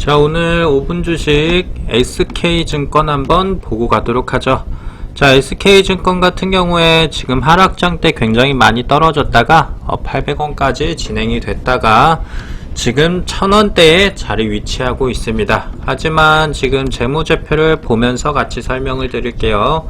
자, 오늘 5분 주식 SK증권 한번 보고 가도록 하죠. 자, SK증권 같은 경우에 지금 하락장 때 굉장히 많이 떨어졌다가 800원까지 진행이 됐다가 지금 1000원대에 자리 위치하고 있습니다. 하지만 지금 재무제표를 보면서 같이 설명을 드릴게요.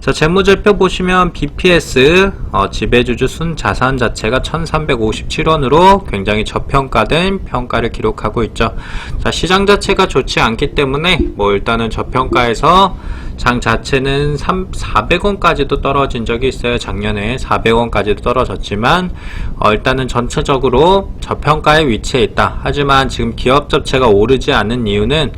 자, 재무제표 보시면 BPS 어, 지배주주 순 자산 자체가 1357원으로 굉장히 저평가된 평가를 기록하고 있죠. 자, 시장 자체가 좋지 않기 때문에 뭐 일단은 저평가에서 장 자체는 3, 400원까지도 떨어진 적이 있어요. 작년에 400원까지도 떨어졌지만 어, 일단은 전체적으로 저평가에 위치해 있다. 하지만 지금 기업 자체가 오르지 않은 이유는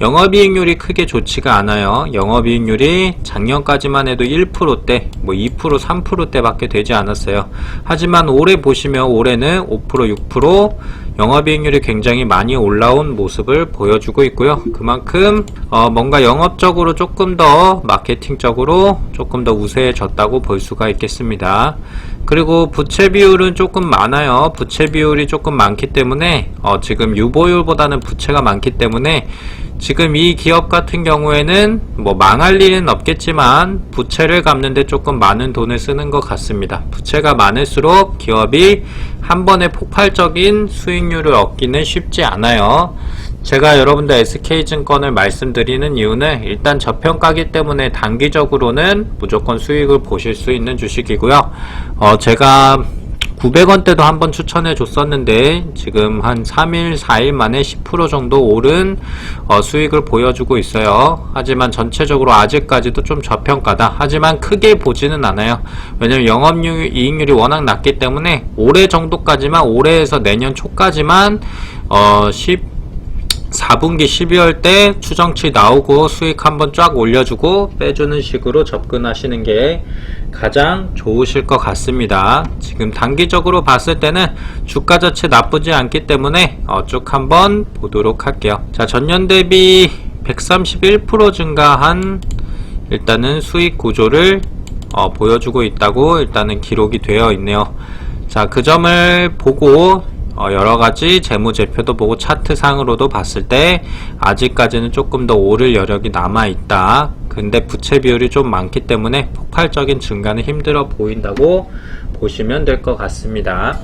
영업이익률이 크게 좋지가 않아요. 영업이익률이 작년까지만 해도 1%대, 뭐 2%, 3%대밖에 되지 않았어요. 하지만 올해 보시면 올해는 5%, 6% 영업 이익률이 굉장히 많이 올라온 모습을 보여주고 있고요. 그만큼 어, 뭔가 영업적으로 조금 더 마케팅적으로 조금 더 우세해졌다고 볼 수가 있겠습니다. 그리고 부채 비율은 조금 많아요. 부채 비율이 조금 많기 때문에 어, 지금 유보율보다는 부채가 많기 때문에 지금 이 기업 같은 경우에는 뭐 망할 일은 없겠지만 부채를 갚는데 조금 많은 돈을 쓰는 것 같습니다. 부채가 많을수록 기업이 한 번에 폭발적인 수익률을 얻기는 쉽지 않아요. 제가 여러분들 SK증권을 말씀드리는 이유는 일단 저평가기 때문에 단기적으로는 무조건 수익을 보실 수 있는 주식이고요. 어, 제가 900원대도 한번 추천해 줬었는데 지금 한 3일, 4일 만에 10% 정도 오른 어, 수익을 보여주고 있어요. 하지만 전체적으로 아직까지도 좀 저평가다. 하지만 크게 보지는 않아요. 왜냐면 영업이익률이 이익률이 워낙 낮기 때문에 올해 정도까지만 올해에서 내년 초까지만 어, 10 4분기 12월 때 추정치 나오고 수익 한번 쫙 올려주고 빼주는 식으로 접근하시는 게 가장 좋으실 것 같습니다. 지금 단기적으로 봤을 때는 주가 자체 나쁘지 않기 때문에 어, 쭉 한번 보도록 할게요. 자, 전년 대비 131% 증가한 일단은 수익 구조를 어, 보여주고 있다고 일단은 기록이 되어 있네요. 자, 그 점을 보고 어, 여러 가지 재무제표도 보고 차트상으로도 봤을 때 아직까지는 조금 더 오를 여력이 남아 있다. 근데 부채 비율이 좀 많기 때문에 폭발적인 증가는 힘들어 보인다고 보시면 될 것 같습니다.